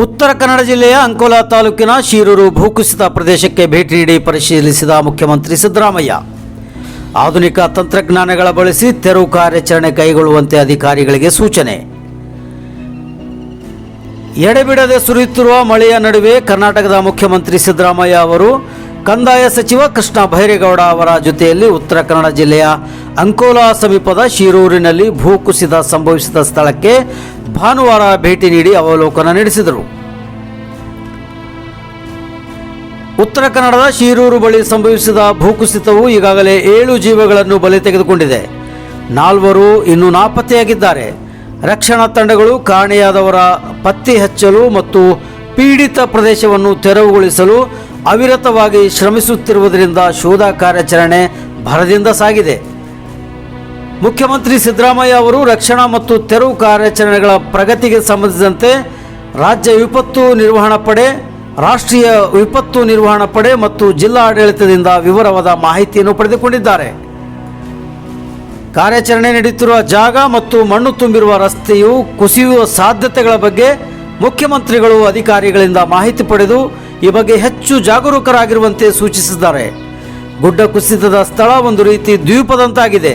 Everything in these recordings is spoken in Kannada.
ಉತ್ತರ ಕನ್ನಡ ಜಿಲ್ಲೆಯ ಅಂಕೋಲಾ ತಾಲೂಕಿನ ಶೀರೂರು ಭೂಕುಸಿತ ಪ್ರದೇಶಕ್ಕೆ ಭೇಟಿ ನೀಡಿ ಪರಿಶೀಲಿಸಿದ ಮುಖ್ಯಮಂತ್ರಿ ಸಿದ್ದರಾಮಯ್ಯ. ಆಧುನಿಕ ತಂತ್ರಜ್ಞಾನಗಳ ಬಳಸಿ ತೆರವು ಕಾರ್ಯಾಚರಣೆ ಕೈಗೊಳ್ಳುವಂತೆ ಅಧಿಕಾರಿಗಳಿಗೆ ಸೂಚನೆ. ಎಡೆಬಿಡದೆ ಸುರಿಯುತ್ತಿರುವ ಮಳೆಯ ನಡುವೆ ಕರ್ನಾಟಕದ ಮುಖ್ಯಮಂತ್ರಿ ಸಿದ್ದರಾಮಯ್ಯ ಅವರು ಕಂದಾಯ ಸಚಿವ ಕೃಷ್ಣ ಭೈರೇಗೌಡ ಅವರ ಜೊತೆಯಲ್ಲಿ ಉತ್ತರ ಕನ್ನಡ ಜಿಲ್ಲೆಯ ಅಂಕೋಲಾ ಸಮೀಪದ ಶೀರೂರಿನಲ್ಲಿ ಭೂಕುಸಿತ ಸಂಭವಿಸಿದ ಸ್ಥಳಕ್ಕೆ ಭಾನುವಾರ ಭೇಟಿ ನೀಡಿ ಅವಲೋಕನ ನಡೆಸಿದರು. ಉತ್ತರ ಕನ್ನಡದ ಶಿರೂರು ಬಳಿ ಸಂಭವಿಸಿದ ಭೂಕುಸಿತವು ಈಗಾಗಲೇ ಏಳು ಜೀವಗಳನ್ನು ಬಲಿ ತೆಗೆದುಕೊಂಡಿದೆ. ನಾಲ್ವರು ಇನ್ನೂ ನಾಪತ್ತೆಯಾಗಿದ್ದಾರೆ. ರಕ್ಷಣಾ ತಂಡಗಳು ಕಾಣೆಯಾದವರ ಪತ್ತೆ ಹಚ್ಚಲು ಮತ್ತು ಪೀಡಿತ ಪ್ರದೇಶವನ್ನು ತೆರವುಗೊಳಿಸಲು ಅವಿರತವಾಗಿ ಶ್ರಮಿಸುತ್ತಿರುವುದರಿಂದ ಶೋಧ ಕಾರ್ಯಾಚರಣೆ ಭರದಿಂದ ಸಾಗಿದೆ. ಮುಖ್ಯಮಂತ್ರಿ ಸಿದ್ದರಾಮಯ್ಯ ಅವರು ರಕ್ಷಣಾ ಮತ್ತು ತೆರವು ಕಾರ್ಯಾಚರಣೆಗಳ ಪ್ರಗತಿಗೆ ಸಂಬಂಧಿಸಿದಂತೆ ರಾಜ್ಯ ವಿಪತ್ತು ನಿರ್ವಹಣಾ ಪಡೆ, ರಾಷ್ಟ್ರೀಯ ವಿಪತ್ತು ನಿರ್ವಹಣಾ ಪಡೆ ಮತ್ತು ಜಿಲ್ಲಾ ಆಡಳಿತದಿಂದ ವಿವರವಾದ ಮಾಹಿತಿಯನ್ನು ಪಡೆದುಕೊಂಡಿದ್ದಾರೆ. ಕಾರ್ಯಾಚರಣೆ ನಡೆಯುತ್ತಿರುವ ಜಾಗ ಮತ್ತು ಮಣ್ಣು ತುಂಬಿರುವ ರಸ್ತೆಯು ಕುಸಿಯುವ ಸಾಧ್ಯತೆಗಳ ಬಗ್ಗೆ ಮುಖ್ಯಮಂತ್ರಿಗಳು ಅಧಿಕಾರಿಗಳಿಂದ ಮಾಹಿತಿ ಪಡೆದು ಈ ಬಗ್ಗೆ ಹೆಚ್ಚು ಜಾಗರೂಕರಾಗಿರುವಂತೆ ಸೂಚಿಸಿದ್ದಾರೆ. ಗುಡ್ಡ ಕುಸಿತದ ಸ್ಥಳ ಒಂದು ರೀತಿ ದ್ವೀಪದಂತಾಗಿದೆ.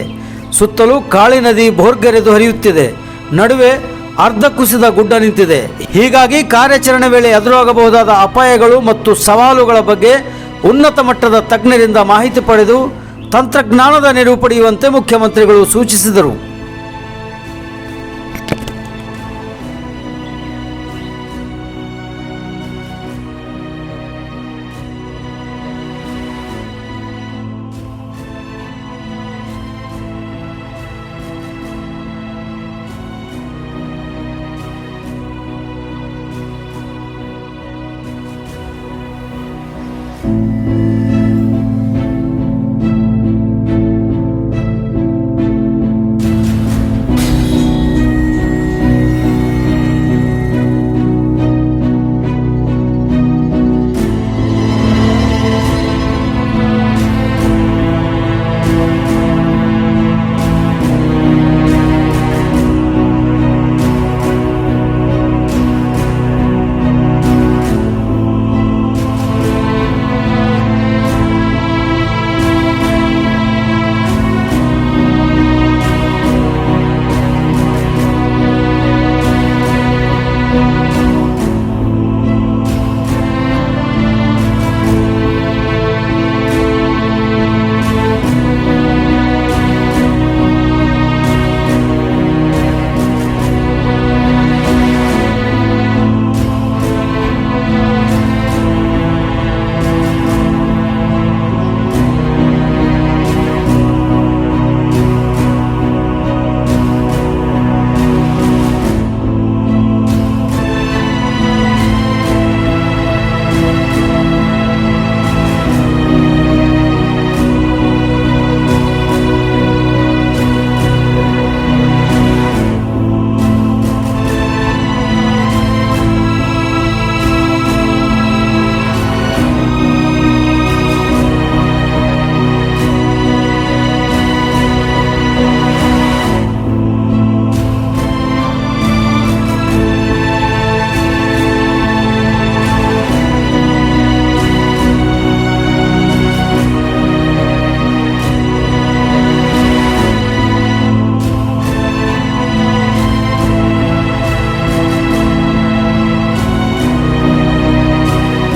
ಸುತ್ತಲೂ ಕಾಳಿ ನದಿ ಭೋರ್ಗರೆದು ಹರಿಯುತ್ತಿದೆ. ನಡುವೆ ಅರ್ಧ ಕುಸಿದ ಗುಡ್ಡ ನಿಂತಿದೆ. ಹೀಗಾಗಿ ಕಾರ್ಯಾಚರಣೆ ವೇಳೆ ಎದುರಾಗಬಹುದಾದ ಅಪಾಯಗಳು ಮತ್ತು ಸವಾಲುಗಳ ಬಗ್ಗೆ ಉನ್ನತ ಮಟ್ಟದ ತಜ್ಞರಿಂದ ಮಾಹಿತಿ ಪಡೆದು ತಂತ್ರಜ್ಞಾನದ ನೆರವು ಪಡೆಯುವಂತೆ ಮುಖ್ಯಮಂತ್ರಿಗಳು ಸೂಚಿಸಿದರು.